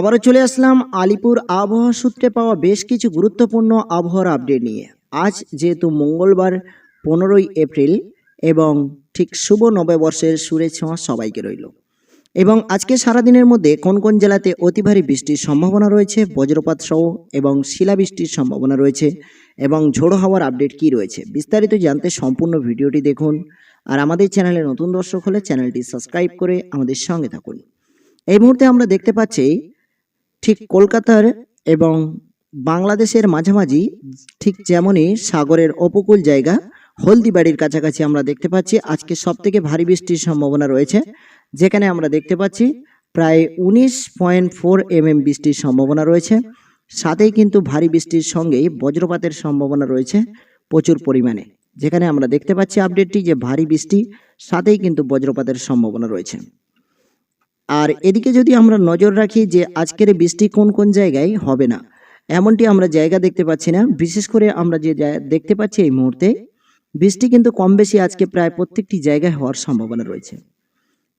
আবারও চলে আসলাম আলিপুর আবহাওয়া সূত্রে পাওয়া বেশ কিছু গুরুত্বপূর্ণ আবহাওয়ার আপডেট নিয়ে। আজ যেহেতু মঙ্গলবার পনেরোই এপ্রিল এবং ঠিক শুভ নববর্ষের সুরে ছোঁয়া সবাইকে রইল। এবং আজকে সারাদিনের মধ্যে কোন কোন জেলাতে অতি ভারী বৃষ্টির সম্ভাবনা রয়েছে, বজ্রপাত সহ এবং শিলাবৃষ্টির সম্ভাবনা রয়েছে এবং ঝোড়ো হাওয়ার আপডেট কি রয়েছে বিস্তারিত জানতে সম্পূর্ণ ভিডিওটি দেখুন। আর আমাদের চ্যানেলে নতুন দর্শক হলে চ্যানেলটি সাবস্ক্রাইব করে আমাদের সঙ্গে থাকুন। এই মুহূর্তে আমরা দেখতে পাচ্ছি ঠিক কলকাতার এবং বাংলাদেশের মাঝামাঝি ঠিক যেমনই সাগরের উপকূল জায়গা, হলদিবাড়ির কাছাকাছি আমরা দেখতে পাচ্ছি। আজকে সব থেকে ভারী বৃষ্টির সম্ভাবনা রয়েছে, যেখানে আমরা দেখতে পাচ্ছি প্রায় উনিশ পয়েন্ট ফোর এমএম বৃষ্টির সম্ভাবনা রয়েছে। সাথেই কিন্তু ভারী বৃষ্টির সঙ্গেই বজ্রপাতের সম্ভাবনা রয়েছে প্রচুর পরিমাণে, যেখানে আমরা দেখতে পাচ্ছি আপডেটটি যে ভারী বৃষ্টি, সাথেই কিন্তু বজ্রপাতের সম্ভাবনা রয়েছে। আর এদিকে যদি আমরা নজর রাখি যে আজকের বৃষ্টি কোন কোন জায়গায় হবে না, এমনটি আমরা জায়গা দেখতে পাচ্ছি না। বিশেষ করে আমরা যে দেখতে পাচ্ছি এই মুহূর্তে, বৃষ্টি কিন্তু কম বেশি আজকে প্রায় প্রত্যেকটি জায়গায় হওয়ার সম্ভাবনা রয়েছে।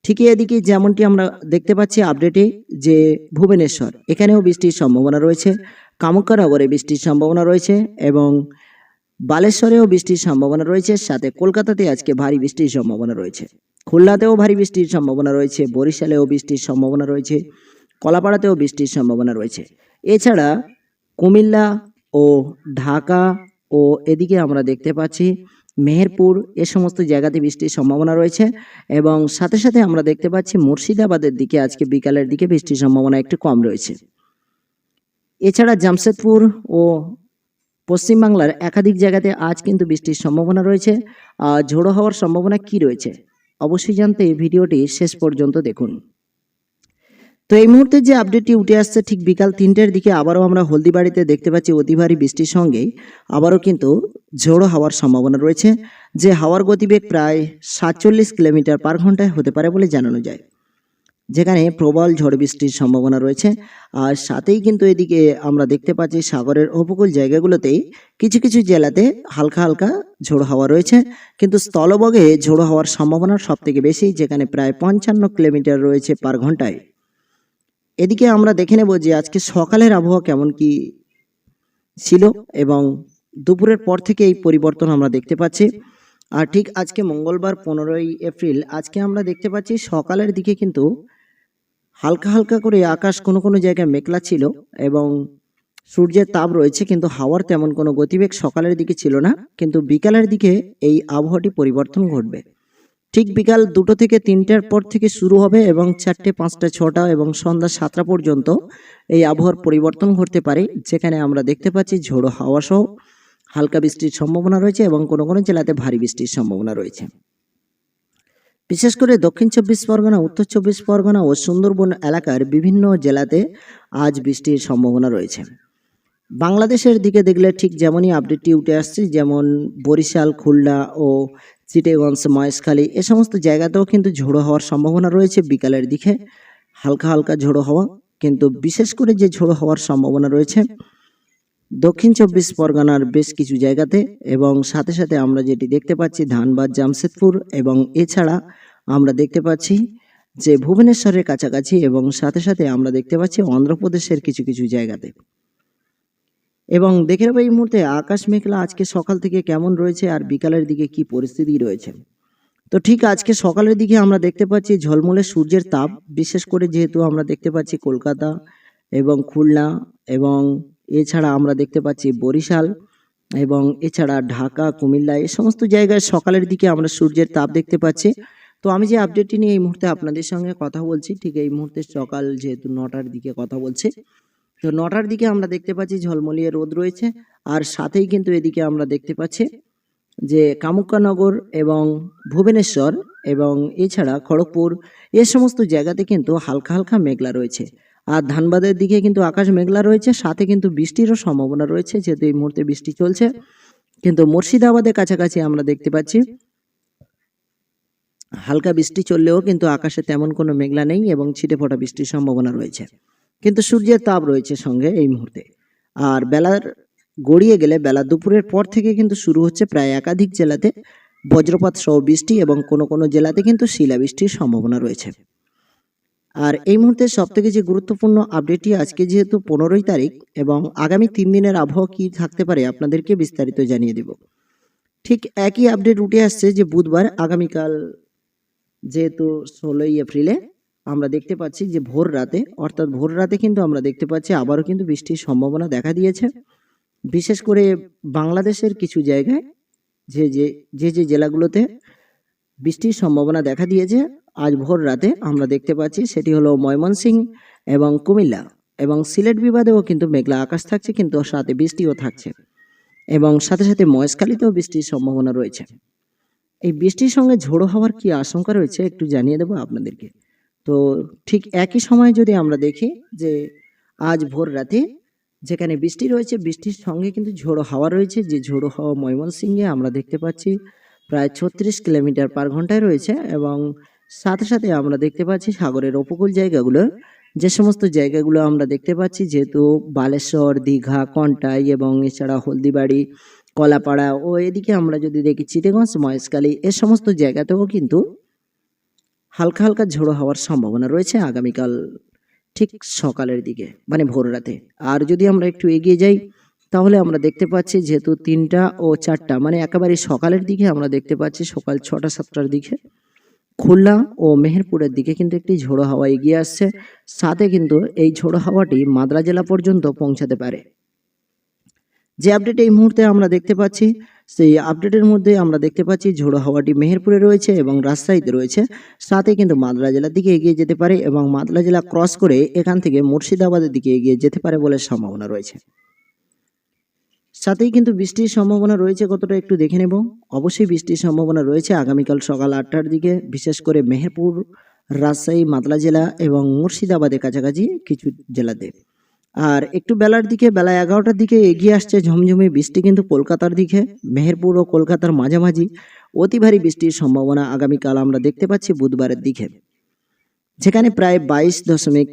ঠিকই এদিকে যেমনটি আমরা দেখতে পাচ্ছি আপডেটে যে ভুবনেশ্বর, এখানেও বৃষ্টির সম্ভাবনা রয়েছে। কামুক্কানগরে বৃষ্টির সম্ভাবনা রয়েছে এবং বালেশ্বরেও বৃষ্টির সম্ভাবনা রয়েছে, সাথে কলকাতাতে আজকে ভারী বৃষ্টির সম্ভাবনা রয়েছে। খুলনাতেও ভারী বৃষ্টির সম্ভাবনা রয়েছে, বরিশালেও বৃষ্টির সম্ভাবনা রয়েছে, কলাপাড়াতেও বৃষ্টির সম্ভাবনা রয়েছে। এছাড়া কুমিল্লা ও ঢাকা ও এদিকে আমরা দেখতে পাচ্ছি, মেহেরপুর এ সমস্ত জায়গাতে বৃষ্টির সম্ভাবনা রয়েছে এবং সাথে সাথে আমরা দেখতে পাচ্ছি মুর্শিদাবাদের দিকে আজকে বিকালের দিকে বৃষ্টির সম্ভাবনা একটু কম রয়েছে। এছাড়া জামশেদপুর ও পশ্চিমবাংলার একাধিক জায়গাতে আজ কিন্তু বৃষ্টির সম্ভাবনা রয়েছে। আর ঝোড়ো হওয়ার সম্ভাবনা কি রয়েছে? অবশ্যই জানতে ভিডিওটি শেষ পর্যন্ত দেখুন। তো এই মুহূর্তে যে আপডেটটি উঠে আসছে ঠিক বিকাল তিনটের দিকে আবারও আমরা হলদিবাড়িতে দেখতে পাচ্ছি অতি ভারী বৃষ্টির সঙ্গে আবারও কিন্তু ঝোড়ো হওয়ার সম্ভাবনা রয়েছে। যে হাওয়ার গতিবেগ প্রায় সাতচল্লিশ কিলোমিটার পার ঘন্টায় হতে পারে বলে জানানো যায়। যেখানে প্রবল ঝড় বৃষ্টির সম্ভাবনা রয়েছে। আর সাথেই কিন্তু এদিকে আমরা দেখতে পাচ্ছি সাগরের উপকূল জায়গাগুলোতেই কিছু কিছু জেলাতে হালকা হালকা ঝোড়ো হাওয়া রয়েছে। কিন্তু স্থলবগে ঝোড়ো হওয়ার সম্ভাবনা সব থেকে বেশি, যেখানে প্রায় পঞ্চান্ন কিলোমিটার রয়েছে পার ঘন্টায়। এদিকে আমরা দেখে নেব যে আজকে সকালের আবহাওয়া কেমন কি ছিল এবং দুপুরের পর থেকে এই পরিবর্তন আমরা দেখতে পাচ্ছি। আর ঠিক আজকে মঙ্গলবার পনেরোই এপ্রিল, আজকে আমরা দেখতে পাচ্ছি সকালের দিকে কিন্তু হালকা হালকা করে আকাশ কোনো কোনো জায়গায় মেঘলা ছিল এবং সূর্যের তাপ রয়েছে, কিন্তু হাওয়ার তেমন কোনো গতিবেগ সকালের দিকে ছিল না, কিন্তু বিকালের দিকে এই আবহাওয়াটি পরিবর্তন ঘটবে। ঠিক বিকাল দুটো থেকে তিনটার পর থেকে শুরু হবে এবং চারটে, পাঁচটা, ছটা এবং সন্ধ্যা সাতটা পর্যন্ত এই আবহাওয়ার পরিবর্তন ঘটতে পারে, যেখানে আমরা দেখতে পাচ্ছি ঝোড়ো হাওয়া সহ হালকা বৃষ্টির সম্ভাবনা রয়েছে এবং কোনো কোনো জেলাতে ভারী বৃষ্টির সম্ভাবনা রয়েছে। বিশেষ করে দক্ষিণ চব্বিশ পরগনা, উত্তর চব্বিশ পরগনা ও সুন্দরবন এলাকার বিভিন্ন জেলাতে আজ বৃষ্টির সম্ভাবনা রয়েছে। বাংলাদেশের দিকে দেখলে ঠিক যেমনই আপডেটটি উঠে আসছে, যেমন বরিশাল, খুলনা ও চিটেগঞ্জ মহেশখালী, এ সমস্ত জায়গাতেও কিন্তু ঝোড়ো হওয়ার সম্ভাবনা রয়েছে বিকালের দিকে। হালকা হালকা ঝোড়ো হওয়া, কিন্তু বিশেষ করে যে ঝোড়ো হওয়ার সম্ভাবনা রয়েছে, দক্ষিণ চব্বিশ পরগনার বেশ কিছু জায়গাতে এবং সাথে সাথে আমরা যেটি দেখতে পাচ্ছি, ধানবাদ, জামশেদপুর এবং এছাড়া আমরা দেখতে পাচ্ছি যে ভুবনেশ্বরের কাছাকাছি এবং সাথে সাথে আমরা দেখতে পাচ্ছি অন্ধ্রপ্রদেশের কিছু কিছু জায়গাতে। এবং দেখে নেব এই মুহূর্তে আকাশ মেঘলা আজকে সকাল থেকে কেমন রয়েছে আর বিকালের দিকে কি পরিস্থিতি রয়েছে। তো ঠিক আজকে সকালের দিকে আমরা দেখতে পাচ্ছি ঝলমলে সূর্যের তাপ, বিশেষ করে যেহেতু আমরা দেখতে পাচ্ছি কলকাতা এবং খুলনা এবং এছাড়া আমরা দেখতে পাচ্ছি বরিশাল এবং এছাড়া ঢাকা, কুমিল্লা এই সমস্ত জায়গায় সকালের দিকে আমরা সূর্যের তাপ দেখতে পাচ্ছি। তো আমি যে আপডেটটি নিয়ে এই মুহূর্তে আপনাদের সঙ্গে কথা বলছি, ঠিক এই মুহূর্তে সকাল যেহেতু নটার দিকে কথা বলছে, তো নটার দিকে আমরা দেখতে পাচ্ছি ঝলমলিয়ে রোদ রয়েছে, আর সাথেই কিন্তু এদিকে আমরা দেখতে পাচ্ছি যে কামুক্কানগর এবং ভুবনেশ্বর এবং এছাড়া খড়গপুর, এ সমস্ত জায়গাতে কিন্তু হালকা হালকা মেঘলা রয়েছে। আর ধানবাদের দিকে কিন্তু আকাশ মেঘলা রয়েছে, সাথে কিন্তু বৃষ্টিরও সম্ভাবনা রয়েছে, যেহেতু এই মুহূর্তে বৃষ্টি চলছে। কিন্তু মুর্শিদাবাদের কাছাকাছি আমরা দেখতে পাচ্ছি হালকা বৃষ্টি চললেও কিন্তু আকাশে তেমন কোনো মেঘলা নেই এবং ছিটে ফোটা বৃষ্টির সম্ভাবনা রয়েছে। কিন্তু সূর্যের তাপ রয়েছে সঙ্গে এই মুহূর্তে। আর বেলার গড়িয়ে গেলে বেলা দুপুরের পর থেকে কিন্তু শুরু হচ্ছে প্রায় একাধিক জেলাতে বজ্রপাত সহ বৃষ্টি এবং কোনো কোনো জেলাতে কিন্তু শিলাবৃষ্টির সম্ভাবনা রয়েছে। আর এই মুহূর্তে সব থেকে যে গুরুত্বপূর্ণ আপডেটটি আজকে যেহেতু পনেরোই তারিখ এবং আগামী তিন দিনের আবহাওয়া কী থাকতে পারে আপনাদেরকে বিস্তারিত জানিয়ে দেব। ঠিক একই আপডেট উঠে আসছে যে বুধবার আগামীকাল যেহেতু ষোলোই এপ্রিলে আমরা দেখতে পাচ্ছি যে ভোর রাতে, অর্থাৎ ভোর রাতে কিন্তু আমরা দেখতে পাচ্ছি আবারও কিন্তু বৃষ্টির সম্ভাবনা দেখা দিয়েছে। বিশেষ করে বাংলাদেশের কিছু জায়গায় যে যে যে যে জেলাগুলোতে বৃষ্টির সম্ভাবনা দেখা দিয়েছে, আজ ভোর রাতে আমরা দেখতে পাচ্ছি সেটি হলো ময়মনসিংহ এবং কুমিল্লা এবং সিলেট বিবাদেও কিন্তু মেঘলা আকাশ থাকছে, কিন্তু সাথে বৃষ্টিও থাকছে এবং সাথে সাথে মহেশখালীতেও বৃষ্টির সম্ভাবনা রয়েছে। এই বৃষ্টির সঙ্গে ঝোড়ো হওয়ার কি আশঙ্কা রয়েছে একটু জানিয়ে দেবো আপনাদেরকে। তো ঠিক একই সময় যদি আমরা দেখি যে আজ ভোর রাতে যেখানে বৃষ্টি রয়েছে, বৃষ্টির সঙ্গে কিন্তু ঝোড়ো হাওয়া রয়েছে, যে ঝোড়ো হাওয়া ময়মনসিংহে আমরা দেখতে পাচ্ছি প্রায় ছত্রিশ কিলোমিটার পার ঘন্টায় রয়েছে এবং সাথে সাথে আমরা দেখতে পাচ্ছি সাগরের উপকূল জায়গাগুলো। যে সমস্ত জায়গাগুলো আমরা দেখতে পাচ্ছি, যেহেতু বালেশ্বর, দীঘা, কন্টাই এবং এছাড়া হলদিবাড়ি কলাপাড়া ও এদিকে আমরা যদি দেখি চিটেগঞ্জ, মহেশখালী, এ সমস্ত জায়গাতেও কিন্তু হালকা হালকা ঝোড়ো হওয়ার সম্ভাবনা রয়েছে আগামীকাল ঠিক সকালের দিকে মানে ভোর রাতে। আর যদি আমরা একটু এগিয়ে যাই, তাহলে আমরা দেখতে পাচ্ছি যেহেতু তিনটা ও চারটা মানে একেবারে সকালের দিকে আমরা দেখতে পাচ্ছি সকাল ছটা, সাতটার দিকে। খুলনা ও মেহেরপুরের দিকে কিন্তু একটি ঝোড়ো হাওয়া এগিয়ে আসছে, সাথে কিন্তু এই ঝোড়ো হাওয়াটি মাদ্রা জেলা পর্যন্ত পৌঁছাতে পারে। যে আপডেট এই মুহূর্তে আমরা দেখতে পাচ্ছি, সেই আপডেটের মধ্যে আমরা দেখতে পাচ্ছি ঝোড়ো হাওয়াটি মেহেরপুরে রয়েছে এবং রাজশাহীতে রয়েছে। সাথে কিন্তু মাদলা জেলার দিকে এগিয়ে যেতে পারে এবং মাদলা জেলা ক্রস করে এখান থেকে মুর্শিদাবাদের দিকে এগিয়ে যেতে পারে বলে সম্ভাবনা রয়েছে। সাথেই কিন্তু বৃষ্টির সম্ভাবনা রয়েছে কতটা একটু দেখে নেব। অবশ্যই বৃষ্টির সম্ভাবনা রয়েছে আগামীকাল সকাল আটটার দিকে, বিশেষ করে মেহেরপুর, রাজশাহী মাদলা জেলা এবং মুর্শিদাবাদের কাছাকাছি কিছু জেলাতে। আর একটু বেলার দিকে, বেলা এগারোটার দিকে এগিয়ে আসছে ঝমঝমে বৃষ্টি কিন্তু কলকাতার দিকে। মেহেরপুর ও কলকাতার মাঝামাঝি অতি ভারী বৃষ্টির সম্ভাবনা আগামীকাল আমরা দেখতে পাচ্ছি বুধবারের দিকে। যেখানে প্রায় বাইশ দশমিক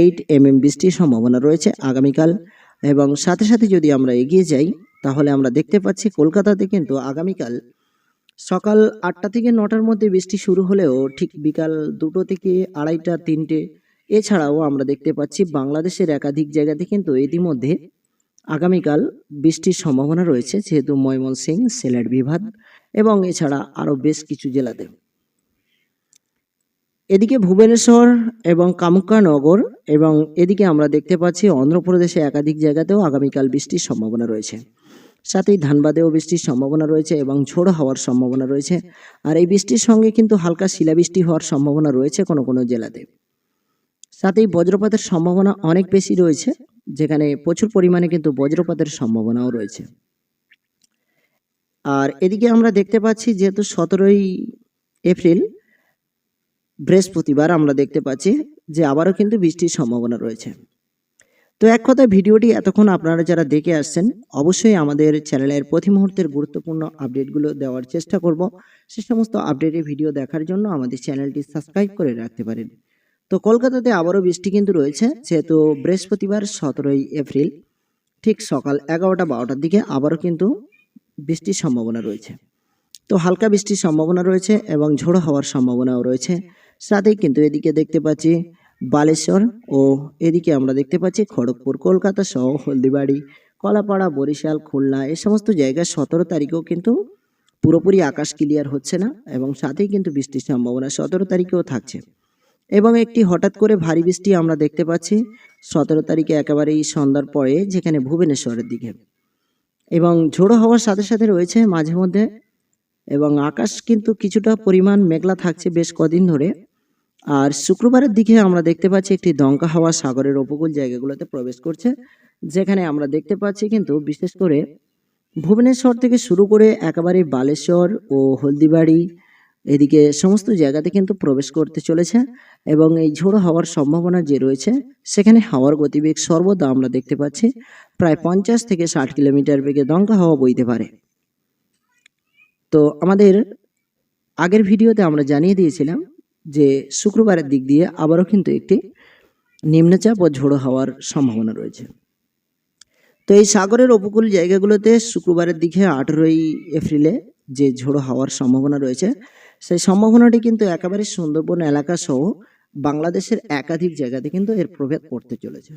এইট এম এম বৃষ্টির সম্ভাবনা রয়েছে আগামীকাল। এবং সাথে সাথে যদি আমরা এগিয়ে যাই, তাহলে আমরা দেখতে পাচ্ছি কলকাতাতে কিন্তু আগামীকাল সকাল আটটা থেকে নটার মধ্যে বৃষ্টি শুরু হলেও ঠিক বিকাল দুটো থেকে আড়াইটা, তিনটে এছাড়াও আমরা দেখতে পাচ্ছি বাংলাদেশের একাধিক জায়গাতে কিন্তু ইতিমধ্যে আগামীকাল বৃষ্টির সম্ভাবনা রয়েছে, যেহেতু ময়মনসিংহ সিলেট বিভাগ এবং এছাড়া আরও বেশ কিছু জেলাতে। এদিকে ভুবনেশ্বর এবং কামুক্কানগর এবং এদিকে আমরা দেখতে পাচ্ছি অন্ধ্রপ্রদেশে একাধিক জায়গাতেও আগামীকাল বৃষ্টির সম্ভাবনা রয়েছে। সাথেই ধানবাদেও বৃষ্টির সম্ভাবনা রয়েছে এবং ঝোড়ো হওয়ার সম্ভাবনা রয়েছে। আর এই বৃষ্টির সঙ্গে কিন্তু হালকা শিলাবৃষ্টি হওয়ার সম্ভাবনা রয়েছে কোনো কোনো জেলাতে। সাথেই বজ্রপাতের সম্ভাবনা অনেক বেশি রয়েছে, যেখানে প্রচুর পরিমাণে কিন্তু বজ্রপাতের সম্ভাবনাও রয়েছে। আর এদিকে আমরা দেখতে পাচ্ছি যেহেতু সতেরোই এপ্রিল, বৃহস্পতিবার আমরা দেখতে পাচ্ছি যে আবারও কিন্তু বৃষ্টির সম্ভাবনা রয়েছে। তো এক কথায় ভিডিওটি এতক্ষণ আপনারা যারা দেখে আসছেন, অবশ্যই আমাদের চ্যানেলের প্রতি মুহূর্তের গুরুত্বপূর্ণ আপডেটগুলো দেওয়ার চেষ্টা করব। সে সমস্ত আপডেটের ভিডিও দেখার জন্য আমাদের চ্যানেলটি সাবস্ক্রাইব করে রাখতে পারেন। তো কলকাতাতে আবারও বৃষ্টি কিন্তু রয়েছে, যেহেতু বৃহস্পতিবার সতেরোই এপ্রিল, ঠিক সকাল এগারোটা বারোটার দিকে আবারও কিন্তু বৃষ্টির সম্ভাবনা রয়েছে। তো হালকা বৃষ্টির সম্ভাবনা রয়েছে এবং ঝোড়ো হওয়ার সম্ভাবনাও রয়েছে। সাথেই কিন্তু এদিকে দেখতে পাচ্ছি বালেশ্বর ও এদিকে আমরা দেখতে পাচ্ছি খড়গপুর, কলকাতা সহ হলদিবাড়ি, কলাপাড়া, বরিশাল, খুলনা, এ সমস্ত জায়গায় সতেরো তারিখেও কিন্তু পুরোপুরি আকাশ ক্লিয়ার হচ্ছে না এবং সাথেই কিন্তু বৃষ্টির সম্ভাবনা সতেরো তারিখেও থাকছে। এবং একটি হঠাৎ করে ভারী বৃষ্টি আমরা দেখতে পাচ্ছি। সতেরো তারিখে একেবারেই সন্ধ্যার পরে, যেখানে ভুবনেশ্বরের দিকে। এবং ঝোড়ো হওয়ার সাথে সাথে রয়েছে মাঝে মধ্যে, এবং আকাশ কিন্তু কিছুটা পরিমাণ মেঘলা থাকছে বেশ কদিন ধরে। আর শুক্রবারের দিকে আমরা দেখতে পাচ্ছি একটি দমকা হাওয়া সাগরের উপকূল জায়গাগুলোতে প্রবেশ করছে, যেখানে আমরা দেখতে পাচ্ছি কিন্তু বিশেষ করে ভুবনেশ্বর থেকে শুরু করে একেবারে বালেশ্বর ও হলদিবাড়ি এদিকে সমস্ত জায়গাতে কিন্তু প্রবেশ করতে চলেছে এবং এই ঝোড়ো হওয়ার সম্ভাবনা যে রয়েছে, সেখানে হাওয়ার গতিবেগ সর্বদা আমরা দেখতে পাচ্ছি প্রায় পঞ্চাশ থেকে ষাট কিলোমিটার বেগে দমকা হাওয়া বইতে পারে। তো আমাদের আগের ভিডিওতে আমরা জানিয়ে দিয়েছিলাম যে শুক্রবারের দিক দিয়ে আবারও কিন্তু একটি নিম্নচাপ ও ঝোড়ো হওয়ার সম্ভাবনা রয়েছে। তো এই সাগরের উপকূল জায়গাগুলোতে শুক্রবারের দিকে আঠেরোই এপ্রিলে যে ঝোড়ো হওয়ার সম্ভাবনা রয়েছে সেই সম্ভাবনাটি কিন্তু একেবারে সুন্দরবন এলাকাসহ বাংলাদেশের একাধিক জায়গাতে কিন্তু এর প্রভেদ পড়তে চলেছে।